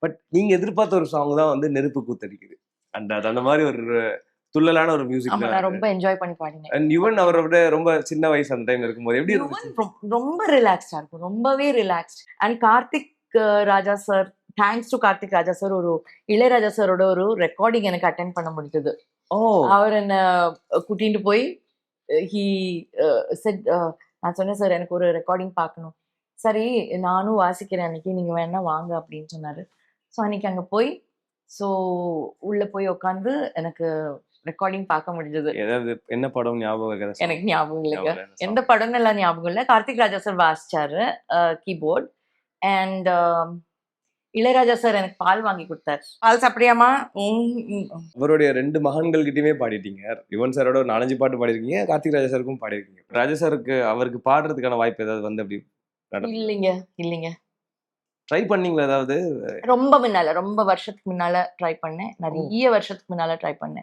But நீங்க எதிர்பார்த்த ஒரு சாங் தான் வந்து நெருப்பு கூத்தடிக்குது. அண்ட் அது அந்த மாதிரி ஒரு துள்ளலான ஒரு மியூசிக் நான் ரொம்ப என்ஜாய் பண்ணி பாடினேன். அண்ட் யுவன் அவரை விட ரொம்ப சின்ன வயசு அந்த டைம் இருக்கும்போது எப்படி இருந்துச்சு? ரொம்- ரொம்ப ரிலாக்ஸ்டா இருக்கும். ரொம்பவே relaxed and Karthik Raja sir thanks to Karthik Raja sir ஒரு இளையராஜா சாரோட ஒரு ரெக்கார்டிங் எனக்கு அட்டென்ட் பண்ண முடிஞ்சது. ஓ! அவர் என்ன கூட்டிட்டு போய் ஹி செட் நான் சொன்னேன் சார் எனக்கு ஒரு ரெக்கார்டிங் பார்க்கணும். சரி நானும் வாசிக்கிறேன் அன்னைக்கு. நீங்க வேணா வாங்க அப்படின்னு சொன்னாரு. ஸோ அன்னைக்கு அங்க போய் ஸோ உள்ள போய் உட்காந்து எனக்கு ரெக்கார்டிங் பார்க்க முடிஞ்சது. ஏதாவது என்ன படம் ஞாபகம் இருக்கா? எனக்கு ஞாபகம் இல்லைங்க. எந்த படம்னு எல்லாம் ஞாபகம் இல்லை. கார்த்திக் ராஜா சார் வாசிச்சாரு கீபோர்ட் அண்ட் இளையராஜா சார் எனக்கு பால் வாங்கி கொடுத்தாரு. பால் சாப்பிடியாமா அவருடைய ரெண்டு மகன்கள் கிட்டயுமே பாடிட்டீங்க. யுவன் சாரோட ஒரு நாலஞ்சு பாட்டு பாடிருக்கீங்க. கார்த்திக் ராஜா சாருக்கும் பாடிருக்கீங்க. ராஜா சாருக்கு அவருக்கு பாடுறதுக்கான வாய்ப்பு ஏதாவது வந்து அப்படி இல்லைங்க இல்லைங்க. ட்ரை பண்ணீங்களா ஏதாவது? ரொம்ப முன்னால ரொம்ப வருஷத்துக்கு முன்னால ட்ரை பண்ணேன். நிறைய வருஷத்துக்கு முன்னால ட்ரை பண்ணேன்.